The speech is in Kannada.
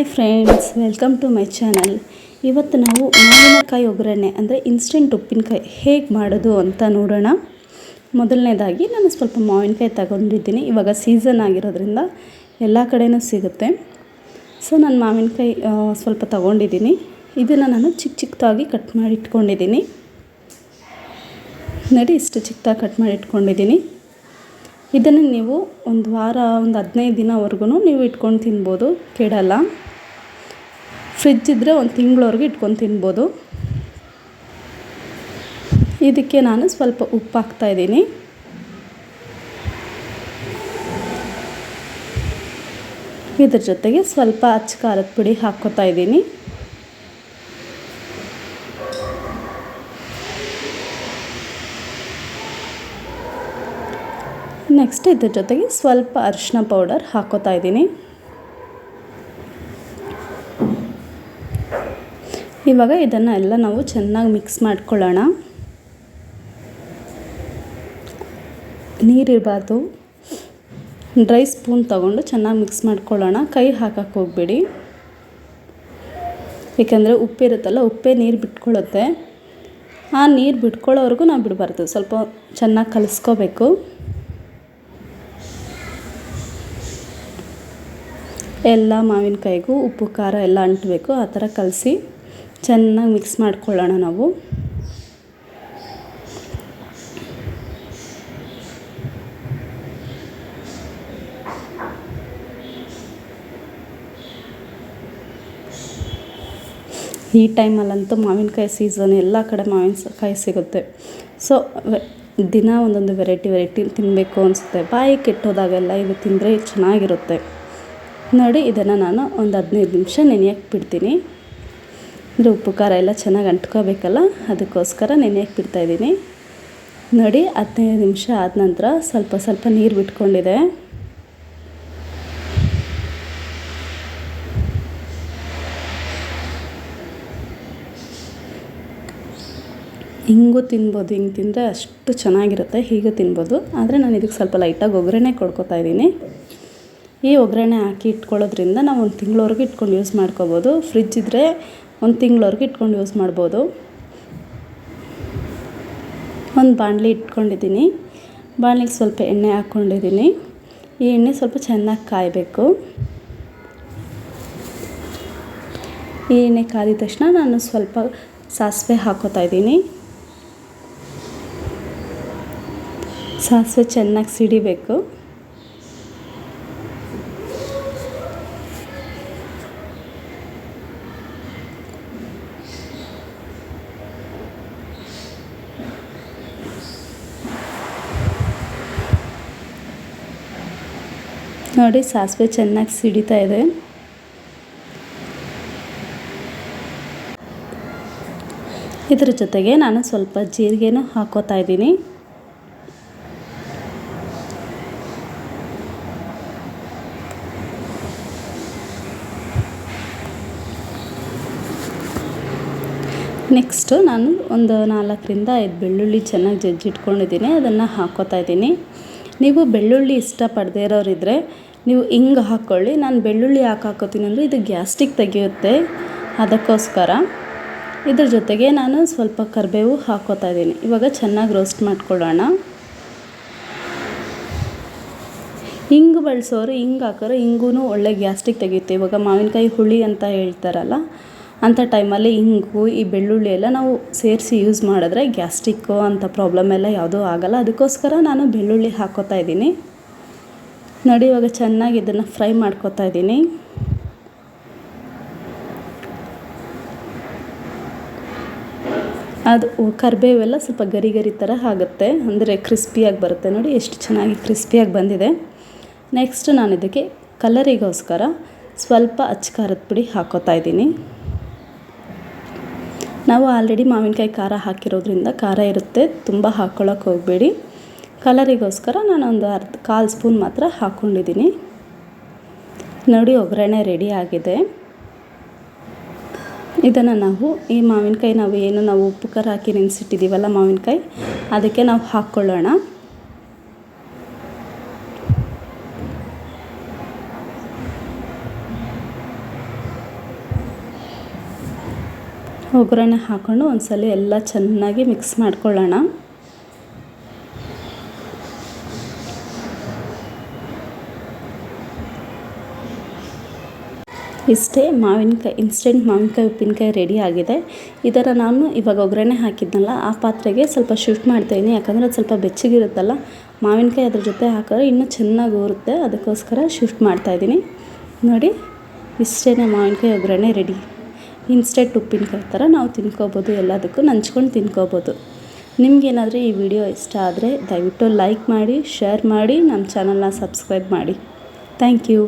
Hi friends welcome to my channel ಇವತ್ತು ನಾವು ಮಾವಿನಕಾಯಿ ಒಗ್ಗರಣೆ, ಅಂದರೆ ಇನ್ಸ್ಟೆಂಟ್ ಉಪ್ಪಿನಕಾಯಿ ಹೇಗೆ ಮಾಡೋದು ಅಂತ ನೋಡೋಣ. ಮೊದಲನೇದಾಗಿ ನಾನು ಸ್ವಲ್ಪ ಮಾವಿನಕಾಯಿ ತಗೊಂಡಿದ್ದೀನಿ. ಇವಾಗ ಸೀಸನ್ ಆಗಿರೋದ್ರಿಂದ ಎಲ್ಲ ಕಡೆಯೂ ಸಿಗುತ್ತೆ. ಸೊ ನಾನು ಮಾವಿನಕಾಯಿ ಸ್ವಲ್ಪ ತಗೊಂಡಿದ್ದೀನಿ. ಇದನ್ನು ನಾನು ಚಿಕ್ಕ ಚಿಕ್ಕದಾಗಿ ಕಟ್ ಮಾಡಿ ಇಟ್ಕೊಂಡಿದ್ದೀನಿ. ನೋಡಿ, ಇಷ್ಟು ಚಿಕ್ಕದಾಗಿ ಕಟ್ ಮಾಡಿ ಇಟ್ಕೊಂಡಿದ್ದೀನಿ. ಇದನ್ನು ನೀವು ಒಂದು ವಾರ, ಒಂದು ಹದಿನೈದು ದಿನವರೆಗೂ ನೀವು ಇಟ್ಕೊಂಡು ತಿನ್ಬೋದು, ಕೆಡಲ್ಲ. ಫ್ರಿಜ್ ಇದ್ದರೆ ಒಂದು ತಿಂಗಳವರೆಗೂ ಇಟ್ಕೊಂಡು ತಿನ್ಬೋದು. ಇದಕ್ಕೆ ನಾನು ಸ್ವಲ್ಪ ಉಪ್ಪು ಹಾಕ್ತಾಯಿದ್ದೀನಿ ಇದ್ರ ಜೊತೆಗೆ ಸ್ವಲ್ಪ ಅಚ್ಚ ಖಾರದ ಪುಡಿ ಹಾಕ್ಕೋತಾ ಇದ್ದೀನಿ. ನೆಕ್ಸ್ಟ್ ಇದ್ರ ಜೊತೆಗೆ ಸ್ವಲ್ಪ ಅರಿಶಿನ ಪೌಡರ್ ಹಾಕ್ಕೋತಾ ಇದ್ದೀನಿ. ಇವಾಗ ಇದನ್ನು ಎಲ್ಲ ನಾವು ಚೆನ್ನಾಗಿ ಮಿಕ್ಸ್ ಮಾಡ್ಕೊಳ್ಳೋಣ. ನೀರಿರಬಾರ್ದು ಡ್ರೈ ಸ್ಪೂನ್ ತಗೊಂಡು ಚೆನ್ನಾಗಿ ಮಿಕ್ಸ್ ಮಾಡ್ಕೊಳ್ಳೋಣ. ಕೈ ಹಾಕಕ್ಕೆ ಹೋಗಬೇಡಿ. ಏಕೆಂದರೆ ಉಪ್ಪಿರುತ್ತಲ್ಲ ಉಪ್ಪೇ ನೀರು ಬಿಟ್ಕೊಳ್ಳುತ್ತೆ. ಆ ನೀರು ಬಿಟ್ಕೊಳ್ಳೋವರೆಗೂ ನಾವು ಬಿಡಬಾರ್ದು. ಸ್ವಲ್ಪ ಚೆನ್ನಾಗಿ ಕಲಿಸ್ಕೋಬೇಕು. ಎಲ್ಲ ಮಾವಿನಕಾಯಿಗೂ ಉಪ್ಪು, ಖಾರ ಎಲ್ಲ ಅಂಟಬೇಕು. ಆ ಥರ ಕಲಸಿ ಚೆನ್ನಾಗಿ ಮಿಕ್ಸ್ ಮಾಡ್ಕೊಳ್ಳೋಣ ನಾವು. ಈ ಟೈಮಲ್ಲಂತೂ ಮಾವಿನಕಾಯಿ ಸೀಸನ್ ಎಲ್ಲ ಕಡೆ ಮಾವಿನಕಾಯಿ ಸಿಗುತ್ತೆ. ಸೊ, ದಿನ ಒಂದೊಂದು ವೆರೈಟಿ ವೆರೈಟಿ ತಿನ್ನಬೇಕು ಅನಿಸುತ್ತೆ. ಬಾಯಿ ಕೆಟ್ಟೋದಾಗೆಲ್ಲ ಇದು ತಿಂದರೆ ಚೆನ್ನಾಗಿರುತ್ತೆ. ನೋಡಿ, ಇದನ್ನು ನಾನು ಒಂದು ಹದಿನೈದು ನಿಮಿಷ ನೆನೆಯಕ್ಕೆ ಬಿಡ್ತೀನಿ. ಅಂದರೆ ಉಪ್ಪು ಖಾರ ಎಲ್ಲ ಚೆನ್ನಾಗಿ ಅಂಟ್ಕೋಬೇಕಲ್ಲ, ಅದಕ್ಕೋಸ್ಕರ ನೆನೆಯಕ್ಕೆ ಬಿಡ್ತಾಯಿದ್ದೀನಿ ನೋಡಿ, ಹದಿನೈದು ನಿಮಿಷ ಆದ ನಂತರ ಸ್ವಲ್ಪ ಸ್ವಲ್ಪ ನೀರು ಬಿಟ್ಕೊಂಡಿದೆ. ಹಿಂಗೂ ತಿನ್ಬೋದು, ಹಿಂಗೆ ತಿಂದರೆ ಅಷ್ಟು ಚೆನ್ನಾಗಿರುತ್ತೆ, ಹೀಗೂ ತಿನ್ಬೋದು. ಆದರೆ ನಾನು ಇದಕ್ಕೆ ಸ್ವಲ್ಪ ಲೈಟಾಗಿ ಒಗ್ಗರಣೆ ಕೊಡ್ಕೊತಾ ಇದ್ದೀನಿ. ಈ ಒಗ್ಗರಣೆ ಹಾಕಿ ಇಟ್ಕೊಳ್ಳೋದ್ರಿಂದ ನಾವು ಒಂದು ತಿಂಗಳವರೆಗೂ ಇಟ್ಕೊಂಡು ಯೂಸ್ ಮಾಡ್ಕೋಬೋದು. ಫ್ರಿಜ್ ಇದ್ದರೆ ಒಂದು ತಿಂಗಳವರೆಗೂ ಇಟ್ಕೊಂಡು ಯೂಸ್ ಮಾಡ್ಬೋದು. ಒಂದು ಬಾಣಲಿ ಇಟ್ಕೊಂಡಿದ್ದೀನಿ. ಬಾಣಲಿಗೆ ಸ್ವಲ್ಪ ಎಣ್ಣೆ ಹಾಕ್ಕೊಂಡಿದ್ದೀನಿ. ಈ ಎಣ್ಣೆ ಸ್ವಲ್ಪ ಚೆನ್ನಾಗಿ ಕಾಯಬೇಕು. ಈ ಎಣ್ಣೆ ಕಾದಿದ ತಕ್ಷಣ ನಾನು ಸ್ವಲ್ಪ ಸಾಸಿವೆ ಹಾಕೋತಾ ಇದ್ದೀನಿ. ಸಾಸಿವೆ ಚೆನ್ನಾಗಿ ಸಿಡಿಬೇಕು. ನೋಡಿ, ಸಾಸಿವೆ ಚೆನ್ನಾಗಿ ಸಿಡಿತಾ ಇದೆ. ಇದರ ಜೊತೆಗೆ ನಾನು ಸ್ವಲ್ಪ ಜೀರಿಗೆನೂ ಹಾಕೋತಾ ಇದ್ದೀನಿ. ನೆಕ್ಸ್ಟು ನಾನು ಒಂದು ನಾಲ್ಕರಿಂದ ಐದು ಬೆಳ್ಳುಳ್ಳಿ ಚೆನ್ನಾಗಿ ಜಜ್ಜಿಟ್ಕೊಂಡಿದ್ದೀನಿ, ಅದನ್ನು ಹಾಕೋತಾ ಇದ್ದೀನಿ. ನೀವು ಬೆಳ್ಳುಳ್ಳಿ ಇಷ್ಟಪಡದೇ ಇರೋರಿದ್ದರೆ ನೀವು ಹಿಂಗೆ ಹಾಕ್ಕೊಳ್ಳಿ ನಾನು ಬೆಳ್ಳುಳ್ಳಿ ಯಾಕೆ ಹಾಕೋತೀನಿ ಅಂದರೆ ಇದು ಗ್ಯಾಸ್ಟಿಕ್ ತೆಗೆಯುತ್ತೆ. ಅದಕ್ಕೋಸ್ಕರ ಇದ್ರ ಜೊತೆಗೆ ನಾನು ಸ್ವಲ್ಪ ಕರಿಬೇವು ಹಾಕೋತಾ ಇದ್ದೀನಿ. ಇವಾಗ ಚೆನ್ನಾಗಿ ರೋಸ್ಟ್ ಮಾಡ್ಕೊಳ್ಳೋಣ. ಹಿಂಗೆ ಬಳಸೋರು ಹಿಂಗೆ ಹಾಕೋರು ಹಿಂಗೂ ಒಳ್ಳೆ ಗ್ಯಾಸ್ಟಿಕ್ ತೆಗೆಯುತ್ತೆ. ಇವಾಗ ಮಾವಿನಕಾಯಿ ಹುಳಿ ಅಂತ ಹೇಳ್ತಾರಲ್ಲ ಅಂಥ ಟೈಮಲ್ಲಿ ಹಿಂಗು ಈ ಬೆಳ್ಳುಳ್ಳಿ ಎಲ್ಲ ನಾವು ಸೇರಿಸಿ ಯೂಸ್ ಮಾಡಿದ್ರೆ ಗ್ಯಾಸ್ಟಿಕ್ಕು ಅಂಥ ಪ್ರಾಬ್ಲಮ್ ಎಲ್ಲ ಯಾವುದೂ ಆಗೋಲ್ಲ. ಅದಕ್ಕೋಸ್ಕರ ನಾನು ಬೆಳ್ಳುಳ್ಳಿ ಹಾಕೋತಾ ಇದ್ದೀನಿ. ನೋಡಿ, ಇವಾಗ ಚೆನ್ನಾಗಿ ಇದನ್ನು ಫ್ರೈ ಮಾಡ್ಕೋತಾ ಇದ್ದೀನಿ. ಅದು ಕರಿಬೇವೆಲ್ಲ ಸ್ವಲ್ಪ ಗರಿ ಗರಿ ಥರ ಆಗುತ್ತೆ. ಅಂದರೆ ಕ್ರಿಸ್ಪಿಯಾಗಿ ಬರುತ್ತೆ. ನೋಡಿ, ಎಷ್ಟು ಚೆನ್ನಾಗಿ ಕ್ರಿಸ್ಪಿಯಾಗಿ ಬಂದಿದೆ. ನೆಕ್ಸ್ಟ್ ನಾನು ಇದಕ್ಕೆ ಕಲರಿಗೋಸ್ಕರ ಸ್ವಲ್ಪ ಅಚ್ಚ ಖಾರದ ಪುಡಿ ಹಾಕೋತಾ ಇದ್ದೀನಿ. ನಾವು ಆಲ್ರೆಡಿ ಮಾವಿನಕಾಯಿ ಖಾರ ಹಾಕಿರೋದ್ರಿಂದ ಖಾರ ಇರುತ್ತೆ. ತುಂಬ ಹಾಕ್ಕೊಳ್ಳೋಕೆ ಹೋಗಬೇಡಿ. ಕಲರಿಗೋಸ್ಕರ ನಾನು ಒಂದು ಅರ್ಧ ಕಾಲು ಸ್ಪೂನ್ ಮಾತ್ರ ಹಾಕ್ಕೊಂಡಿದ್ದೀನಿ ನೋಡಿ, ಒಗ್ಗರಣೆ ರೆಡಿ ಆಗಿದೆ. ಇದನ್ನು ನಾವು ಈ ಮಾವಿನಕಾಯಿ ನಾವು ಏನು ನಾವು ಉಪ್ಪು ಖಾರ ಹಾಕಿ ನೆನೆಸಿಟ್ಟಿದ್ದೀವಲ್ಲ ಮಾವಿನಕಾಯಿ, ಅದಕ್ಕೆ ನಾವು ಹಾಕ್ಕೊಳ್ಳೋಣ ಒಗ್ಗರಣೆ ಹಾಕ್ಕೊಂಡು ಒಂದ್ಸಲ ಎಲ್ಲ ಚೆನ್ನಾಗಿ ಮಿಕ್ಸ್ ಮಾಡ್ಕೊಳ್ಳೋಣ. ಇಷ್ಟೇ ಮಾವಿನಕಾಯಿ ಇನ್ಸ್ಟೆಂಟ್ ಮಾವಿನಕಾಯಿ, ಉಪ್ಪಿನಕಾಯಿ ರೆಡಿ ಆಗಿದೆ. ಇದರ ನಾನು ಇವಾಗ ಒಗ್ಗರಣೆ ಹಾಕಿದ್ನಲ್ಲ, ಆ ಪಾತ್ರೆಗೆ ಸ್ವಲ್ಪ ಶಿಫ್ಟ್ ಮಾಡ್ತಾಯಿದ್ದೀನಿ ಯಾಕಂದರೆ ಅದು ಸ್ವಲ್ಪ ಬೆಚ್ಚಗಿರುತ್ತಲ್ಲ, ಮಾವಿನಕಾಯಿ ಅದ್ರ ಜೊತೆ ಹಾಕಿದ್ರೆ ಇನ್ನೂ ಚೆನ್ನಾಗಿ ಊರುತ್ತೆ ಅದಕ್ಕೋಸ್ಕರ ಶಿಫ್ಟ್ ಮಾಡ್ತಾಯಿದ್ದೀನಿ ನೋಡಿ ಇಷ್ಟೇ ಮಾವಿನಕಾಯಿ ಒಗ್ಗರಣೆ ರೆಡಿ ಇನ್ಸ್ಟೆಂಟ್ ಉಪ್ಪಿನಕಾಯಿ ಥರ ನಾವು ತಿನ್ಕೋಬೋದು, ಎಲ್ಲದಕ್ಕೂ ನಂಚ್ಕೊಂಡು ತಿನ್ಕೋಬೋದು. ನಿಮಗೇನಾದರೂ ಈ ವಿಡಿಯೋ ಇಷ್ಟ ಆದರೆ ದಯವಿಟ್ಟು ಲೈಕ್ ಮಾಡಿ ಶೇರ್ ಮಾಡಿ ನಮ್ಮ ಚಾನಲ್ನ ಸಬ್ಸ್ಕ್ರೈಬ್ ಮಾಡಿ. Thank you